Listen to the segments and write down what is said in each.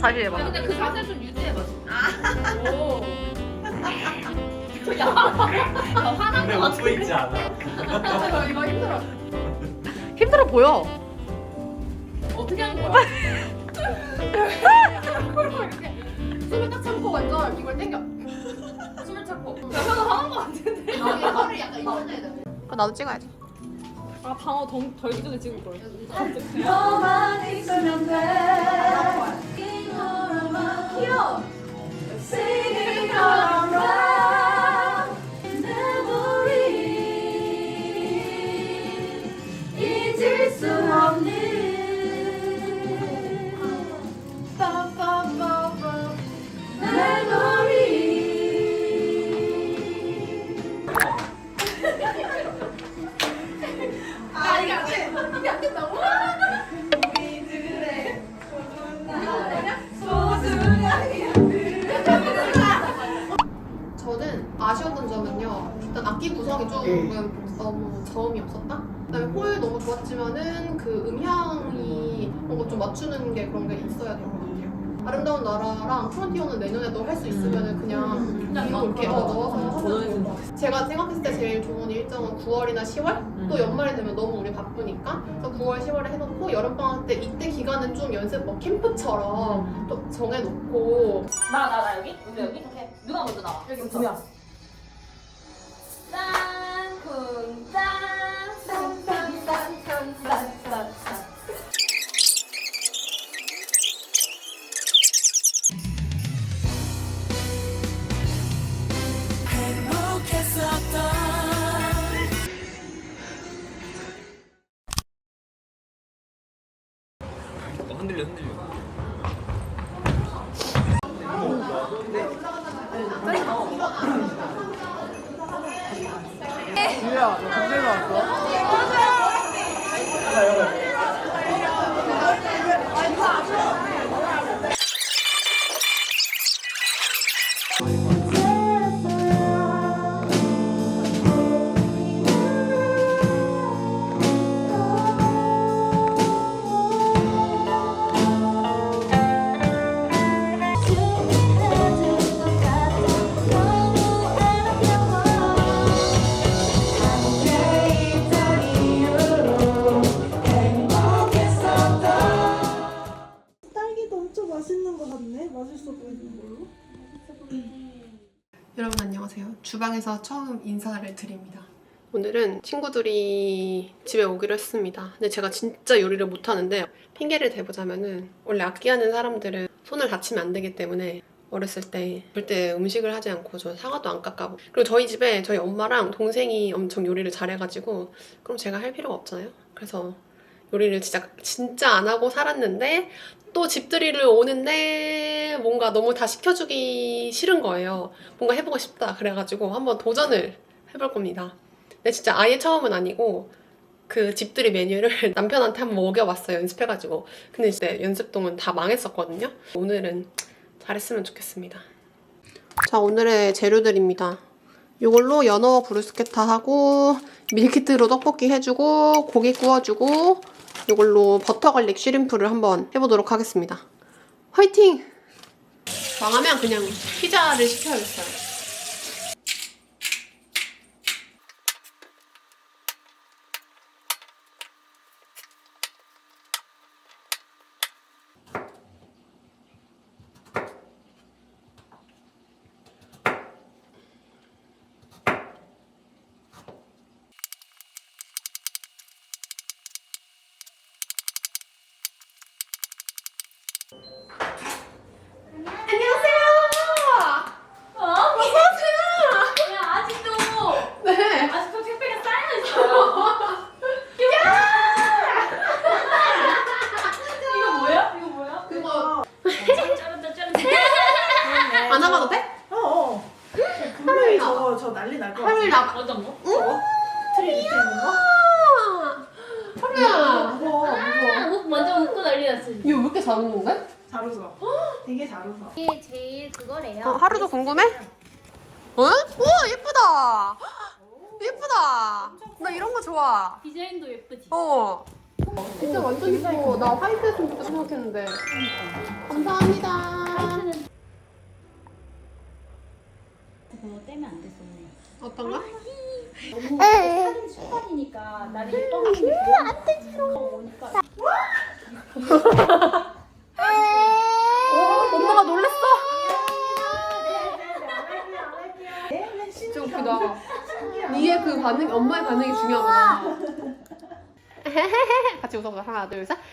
다시 다시 해봐. 근데 그 자세 좀 유지해봐. 아. 오. 야, 나 화난 근데 거 웃고 있지 않아. 이거 힘들어. 힘들어 보여. 어떻게 하는 거야? 이렇게 숨을 딱 참고 완전 이걸 당겨. 숨을 참고. 야, 현아 화난 거 같은데? 아, 혀를 약간 이거 해야 돼. 그 나도 찍어야지. 아, 방어 덜, 전에 찍을 걸. 너만 있으면 이게 안 된다고? 우리들의 소중한 저는 아쉬웠던 점은요. 일단 악기 구성이 조금 너무 저음이 없었다. 그다음에 홀 너무 좋았지만은 그 음향이 뭔가 좀 맞추는 게 그런 게 있어야 될 것 같아요. 아름다운 나라랑 프론티어는 내년에도 할수 있으면은 그냥 뒤로 이렇게 어, 넣어서 하면 제가 생각했을 때 제일 좋은 일정은 9월이나 10월? 또 연말이 되면 너무 우리 바쁘니까 그래서 9월, 10월에 해놓고 여름방학 때 이때 기간은 좀 연습 뭐 캠프처럼 또 정해놓고 나, 나, 나 여기? 우리 여기? 오케이. 누가 먼저 나와? 여기 두 명. 짠, 쿵, 짠, 짠, 주방에서 처음 인사를 드립니다. 오늘은 친구들이 집에 오기로 했습니다. 근데 제가 진짜 요리를 못하는데 핑계를 대보자면은 원래 악기하는 사람들은 손을 다치면 안 되기 때문에 어렸을 때 절대 음식을 하지 않고 저 사과도 안 깎아보고 그리고 저희 집에 저희 엄마랑 동생이 엄청 요리를 잘해가지고 그럼 제가 할 필요가 없잖아요. 그래서 요리를 진짜 진짜 안 하고 살았는데 또 집들이를 오는데 뭔가 너무 다 시켜주기 싫은 거예요. 뭔가 해보고 싶다. 그래가지고 한번 도전을 해볼 겁니다. 근데 진짜 아예 처음은 아니고 그 집들이 메뉴를 남편한테 한번 먹여봤어요. 연습해가지고. 근데 이제 연습동은 다 망했었거든요. 오늘은 잘했으면 좋겠습니다. 자, 오늘의 재료들입니다. 이걸로 연어 브루스케타 하고 밀키트로 떡볶이 해주고 고기 구워주고 이걸로 버터 갈릭 쉬림프를 한번 해보도록 하겠습니다. 화이팅! 망하면 그냥 피자를 시켜야겠어요. 어? 야, 아직도, 네. 아직도 택배가 쌓여있어요. 이거 뭐야? 이거 뭐야? 그거 짜란짜, 짜란짜. 안 나가도 돼? 어, 어. 분명히 저거 저 난리 날 것 같아. 하루에 나가. 어떤 거? 저거? 트리 밑에 있는 거? 하루야. 무거워, 무거워. 아, 목 먼저 웃고 난리 났어. 이거 왜 이렇게 잘 웃는 거야? 잘 웃어. 되게 잘 웃어. 이게 제일 그거래요. 어, 하루도 궁금해? 어? 우와 예쁘다. 예쁘다. 나 이런 거 좋아. 디자인도 예쁘지? 어. 진짜 완전 예뻐. 나 화이트 했으면 좋겠다 생각했는데. 감사합니다. 그거 떼면 안 됐었네. 어떤가? 너무 사진 습관이니까 나를 예뻐하는 게안 되지. 오니까 엄마가 놀랬어. 네, 진짜 웃기다. 니의 그 반응, 엄마의 반응이 중요하구나. 같이 웃어보자. 하나, 둘, 셋.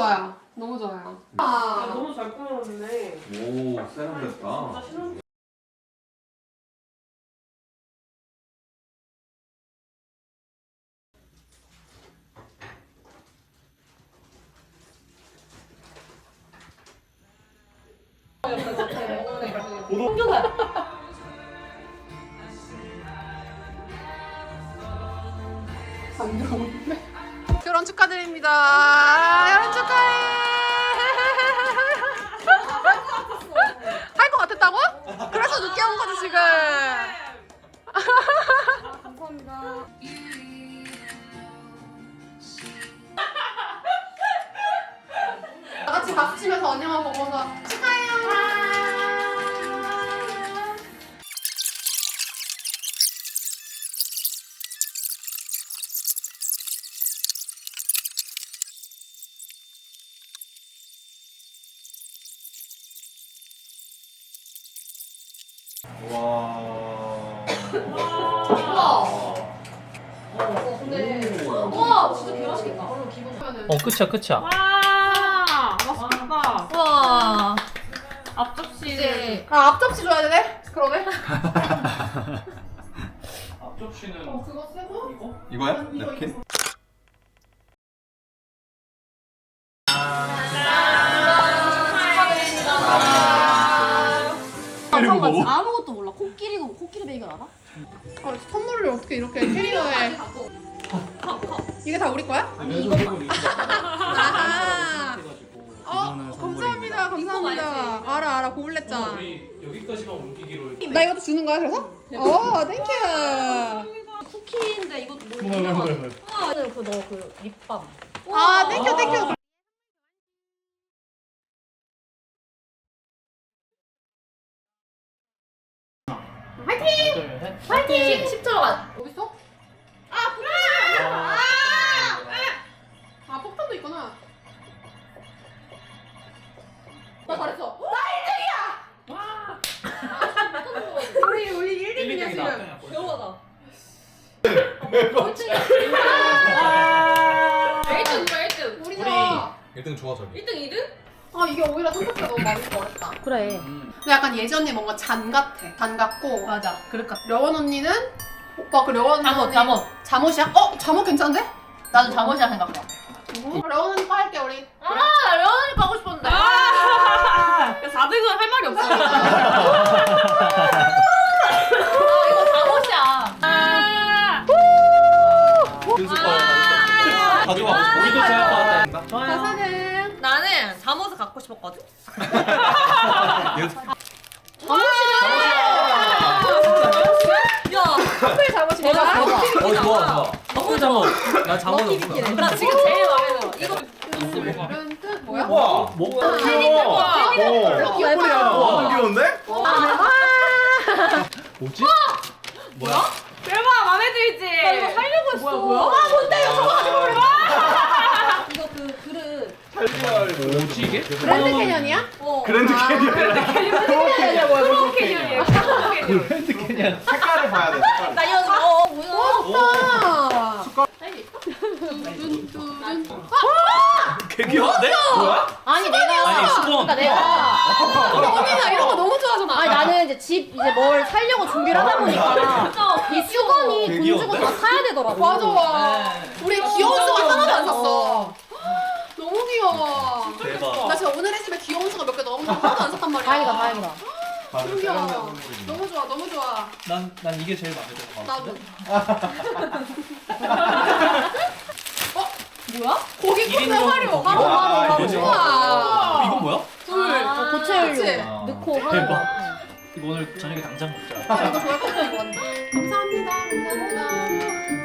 좋아요. 너무 좋아요. 아, 아, 너무 잘 꾸몄네. 오, 세련됐다. 결혼 축하드립니다. 결혼 축하해. 할 것 같았다고? 그래서 늦게 온 거지 지금. 다 같이 박수 치면서 언니만 보고서 어 끝이야 끝이야 와, 맛있겠다. 와. 앞접시. 이제 아 앞접시 줘야 되네? 그러네. 접시는 어 그거 쓰고 이거? 이거야? 냅킨? 잠깐만 아무것도 몰라 코끼리고 코끼리 베이글 알아? 아, 선물을 어떻게 이렇게 캐리어에 이게 다 우리 거야? 이거 아하. 어, 감사합니다, 감사합니다. 알아, 알아, 고블렛장. 우리 여기까지만 옮기기로 나 이것도 주는 거야, 그래서? 어, 땡큐. 쿠키인데 이것도 뭐 뭐야 뭐야 뭐야 뭐야 이거는 그너 그 립밤 아, 땡큐, 땡큐. 파이팅! 10초간 1등 누가 1등? 우리잖아. 1등 좋아 저기 1등 2등? 아, 이게 오히려 선택지가 너무 많이 어렵다. 그래 근데 약간 예전에 뭔가 잔 같아. 잔 같고. 맞아 그럴까 려원 언니는 오빠 그 려원 잠옷 언니 잠옷 잠옷이야? 어 잠옷 괜찮은데? 나도 잠옷이라 생각해 어? 려원 언니 빠할게 우리. 아 레원이 가고 싶었는데 4등은 할 말이 없어. 가져가 우리도 좋아할 것 같아 좋아요. 가사는 나는 잠옷을 갖고 싶었거든. 야. 커플 잠옷이 대박. 뭐야? 대박 어 좋아 좋아. 커플 잠옷. 나 잠옷 없어. 나 지금 제일 마음에 들어. 이거 이런 뜻 뭐야? 와 뭐가 귀여워. 어. 너무 귀여운데? 뭐지? 뭐야? 대박. 마음에 들지? 나 이거 살려고 했어. 뭐야 뭐야 아 뭔데 이거 그 그릇 뭐지 이게? 브랜드 캐년이야? 어 그랜드 캐니언 프로 캐니언이에요. 프로 캐니언. 브랜드 캐년 색깔을 봐야 돼 색깔 나 이거 어 뭐야 아. 개 귀여운데? 뭐야? 아니 내가 아니, 수건. 그러니까 내가 언니 나 이런 거 너무 좋아하잖아. 아니 나는 이제 집 이제 뭘 살려고 준비를 하다 보니까 이 수건이 돈 주고? 다 사야 되더라고 맞아. 우리 귀여운 수가 하나도 안 샀어. 귀여워. 대박 나 진짜 오늘의 집에 귀여운 수가 몇개 너무 하나도 안 샀단 말이야. 다행이다 다행이다 너무 귀여워. 너무 좋아, 너무 좋아. 난, 난 이게 제일 마음에 드는 같은데? 나도. 어? 뭐야? 고기 일인용 화료. 고기. 바로 와, 바로 바로. 이거지. 우와. 이건 뭐야? 둘. 어, 그치? 고체연료 넣고 하는 대박. 거 이거 오늘 저녁에 당장 먹자 이거 좋아할 것 같아. 감사합니다. 감사합니다.